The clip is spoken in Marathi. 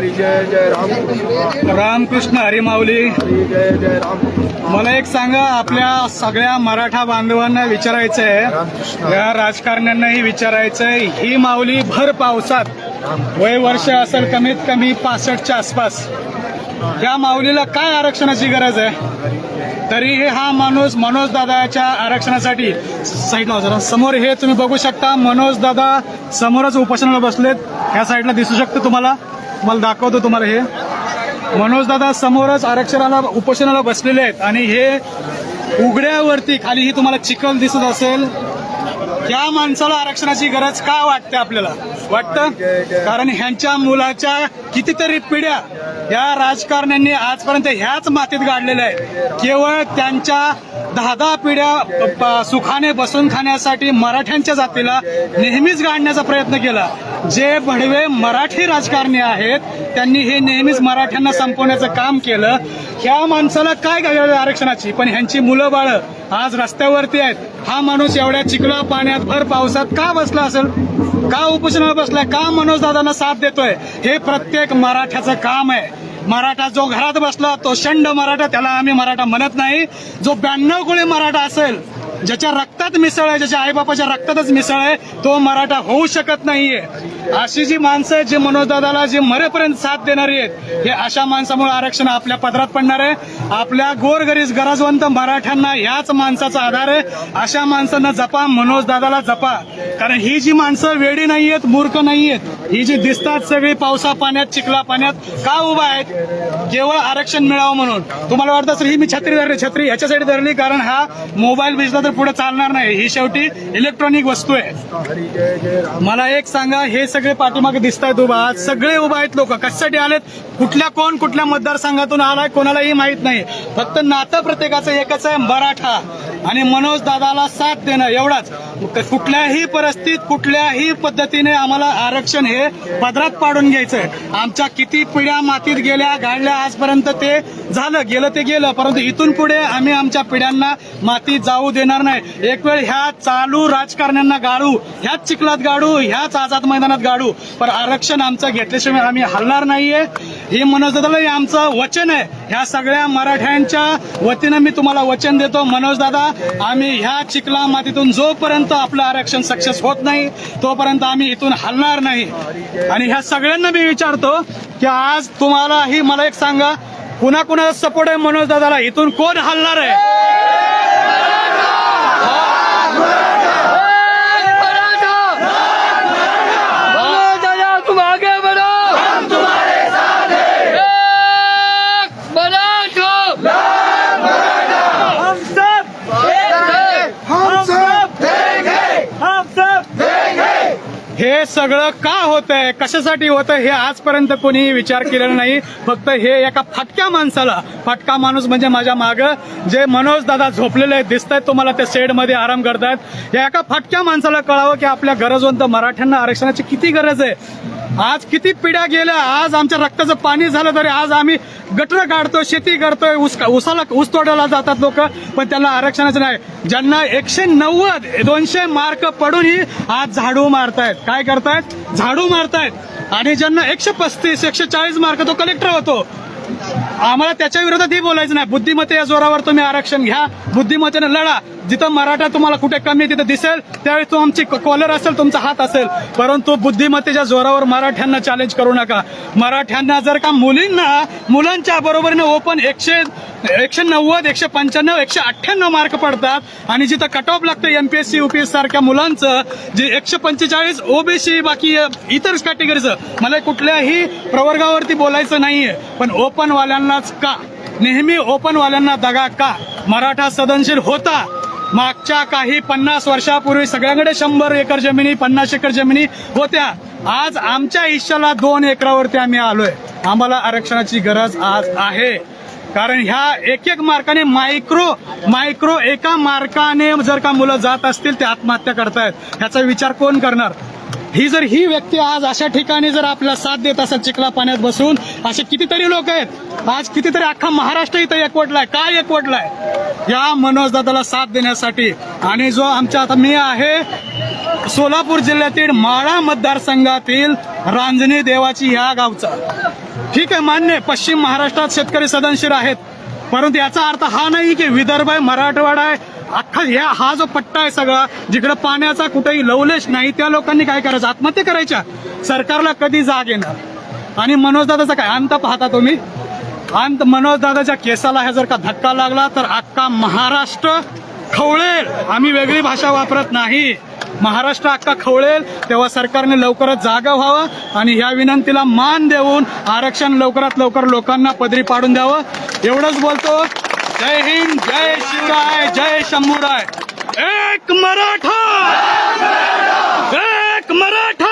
जय जय रामकृष्ण रामकृष्ण हरिमाऊली. हरी जय जय रामकृष्ण मला एक सांगा आपल्या सगळ्या मराठा बांधवांना विचारायचं आहे रामकृष्ण. या राजकारण्यांनाही विचारायचं आहे ही माऊली भर पावसात वय वर्ष असेल कमीत कमी पासष्टच्या आसपास. या माऊलीला काय आरक्षणाची गरज आहे? तरीही हा माणूस मनोज दादाच्या आरक्षणासाठी साईडला जरा समोर हे तुम्ही बघू शकता मनोज दादा समोरच उपोषणाला बसलेत. ह्या साईडला दिसू शकतं तुम्हाला. मला दाखवतो तुम्हाला हे. मनोजदादा समोरच आरक्षणाला उपोषणाला बसलेले आहेत. आणि हे उघड्यावरती खाली ही तुम्हाला चिखल दिसत असेल. या माणसाला आरक्षणाची गरज का वाटते आपल्याला? वाटतं? कारण ह्यांच्या मुलाच्या कितीतरी पिढ्या या राजकारण्यांनी आजपर्यंत ह्याच मातीत गाडलेल्या आहेत. केवळ त्यांच्या दहा दहा पिढ्या प- सुखाने बसून खाण्यासाठी मराठ्यांच्या जातीला नेहमीच गाडण्याचा प्रयत्न केला. जे भडवे मराठी राजकारणी आहेत त्यांनी हे नेहमीच मराठ्यांना संपवण्याचं काम केलं. ह्या माणसाला काय गरज आरक्षणाची? पण ह्यांची मुलं बाळ आज रस्त्यावरती आहेत. हा माणूस एवढ्या चिखला पाण्यात भर पावसात का बसला असेल? का उपोषणावर बसलाय? का मनोज दादांना साथ देतोय? हे प्रत्येक मराठ्याचं काम आहे. मराठा जो घरात बसला तो शंड मराठा त्याला आम्ही मराठा म्हणत नाही. जो ब्याण्णव कोळी मराठा असेल ज्याच्या रक्तात मिसळ आहे ज्याच्या आईबापाच्या रक्तातच मिसळ आहे तो मराठा होऊ शकत नाहीये. अशी जी माणसं आहेत जी मनोजदादाला जी मरेपर्यंत साथ देणारी आहेत हे अशा माणसामुळे आरक्षण आपल्या पदरात पडणार आहे. आपल्या गोरगरीज गरजवंत मराठ्यांना याच माणसाचा आधार आहे. अशा माणसांना जपा मनोजदादाला जपा. कारण ही जी माणसं वेडी नाहीयेत मूर्ख नाहीयेत ही जी दिसतात सगळी पावसा पाण्यात चिखला पाण्यात का उभा आहेत? केवळ आरक्षण मिळावं म्हणून. तुम्हाला वाटत असेल ही मी छत्री धरली छत्री ह्याच्यासाठी धरली कारण हा मोबाईल बिझनेस तर पुढे चालणार नाही. ही शेवटी इलेक्ट्रॉनिक वस्तू आहे. मला एक सांगा हे सगळे पाठीमागे दिसत आहेत. उभा सगळे उभा आहेत लोक. कशासाठी आलेत? कुठल्या कोण कुठल्या मतदारसंघातून आलाय? कोणालाही माहीत नाही. फक्त नातं प्रत्येकाचं एकच आहे मराठा. आणि मनोज दादाला साथ देणं एवढाच. कुठल्याही परिस्थितीत कुठल्याही पद्धतीने आम्हाला आरक्षण हे पदरात पाडून घ्यायचंय. आमच्या किती पिढ्या मातीत गेल्या गाडल्या आजपर्यंत ते झालं गेलं ते गेलं. परंतु इथून पुढे आम्ही आमच्या पिढ्यांना मातीत जाऊ देणार नाही. एक वेळ ह्या चालू राजकारण्यांना गाळू ह्याच चिखलात गाडू ह्याच आझाद मैदानात गाडू पण आरक्षण आमचं घेतल्याशिवाय आम्ही हलणार नाहीये. हे मनोज दादाला हे आमचं वचन आहे. ह्या सगळ्या मराठ्यांच्या वतीनं मी तुम्हाला वचन देतो. मनोज दादा आम्ही ह्या चिखला मातीतून जोपर्यंत आपलं आरक्षण सक्सेस होत नाही तोपर्यंत आम्ही इथून हलणार नाही. आणि ह्या सगळ्यांना मी विचारतो की आज तुम्हाला ही मला एक सांगा कुणाकुणाचा सपोर्ट आहे? मनोज दादाला इथून कोण हलणार आहे? हे सगळं का होत आहे कशासाठी होतं हे आजपर्यंत कोणीही विचार केलेला नाही. फक्त हे एका फाटक्या माणसाला फटका माणूस म्हणजे माझ्या माग जे मनोज दादा झोपलेले आहेत दिसत आहेत तुम्हाला ते शेडमध्ये आराम करतायत. या एका फाटक्या माणसाला कळावं की आपल्या गरजवंत मराठ्यांना आरक्षणाची किती गरज आहे? आज किती पिढ्या गेल्या? आज आमच्या रक्ताचं पाणी झालं तरी आज आम्ही गटर काढतोय शेती करतोय ऊस उसाला ऊस तोडायला जातात लोक पण त्यांना आरक्षणाचं नाही. ज्यांना एकशे नव्वद दोनशे मार्क पडूनही आज झाडू मारतायत. काय करतायत? झाडू मारतायत. आणि ज्यांना एकशे पस्तीस एकशे चाळीस मार्क तो कलेक्टर होतो. आम्हाला त्याच्या विरोधातही बोलायचं नाही. बुद्धिमत्ते या जोरावर तुम्ही आरक्षण घ्या. बुद्धिमत्तेने लढा. जिथं मराठा तुम्हाला कुठे कमी तिथं दिसेल त्यावेळी तो आमची कॉलर असेल तुमचा हात असेल. परंतु बुद्धिमत्तेच्या जोरावर मराठ्यांना चॅलेंज करू नका. मराठ्यांना जर का मुलींना मुलांच्या बरोबरीने ओपन एकशे एकशे नव्वद एकशे पंच्याण्णव एकशे अठ्ठ्याण्णव मार्क पडतात. आणि जिथं कट ऑफ लागतं एमपीएससी युपीएस सारख्या मुलांचं जे एकशे पंचेचाळीस ओबीसी बाकी इतर कॅटेगरीचं मला कुठल्याही प्रवर्गावरती बोलायचं नाहीये. पण ओपनवाल्यांनाच का? नेहमी ओपनवाल्यांना दगा का? मराठा सदनशील होता. मागच्या काही पन्नास वर्षापूर्वी सगळ्यांकडे शंभर एकर जमिनी पन्नास एकर जमिनी होत्या. आज आमच्या हिश्श्याला दोन एकरावरती आम्ही आलोय. आम्हाला आरक्षणाची गरज आज आहे. कारण ह्या एक एक मार्काने मायक्रो मायक्रो एका मार्काने जर का मुलं जात असतील ते आत्महत्या करतायत. ह्याचा विचार कोण करणार? ही जर ही व्यक्ती आज अशा ठिकाणी जर आपल्याला साथ देत असेल चिखला पाण्यात बसून असे कितीतरी लोक आहेत. आज कितीतरी अख्खा महाराष्ट्र इथं एकवटलाय. काय एकवटलाय? या मनोज दादाला साथ देण्यासाठी. आणि जो आमच्या आता मी आहे सोलापूर जिल्ह्यातील माळा मतदारसंघातील रांजणी देवाची ह्या गावचा. ठीक आहे मान्य पश्चिम महाराष्ट्रात शेतकरी सदनशीर आहेत. परंतु याचा अर्थ हा नाही की विदर्भ आहे मराठवाडा आहे अख्खा ह्या हा जो पट्टा आहे सगळा जिकडे पाण्याचा कुठेही लवलेश नाही त्या लोकांनी काय करायचं? आत्महत्या करायच्या. सरकारला कधी जाग येणार? आणि मनोजदादाचा काय? अंत पाहता तुम्ही? अंत मनोजदादाच्या केसाला ह्या जर का धक्का लागला तर अख्खा महाराष्ट्र खवळेल. आम्ही वेगळी भाषा वापरत नाही. महाराष्ट्र अख्खा खवळेल. तेव्हा सरकारने लवकरच जागा व्हावं आणि ह्या विनंतीला मान देऊन आरक्षण लवकरात लवकर लोकांना पदरी पाडून द्यावं. एवढंच बोलतो. जय हिंद जय शिवराय जय शंभूराय. एक मराठा! एक मराठा!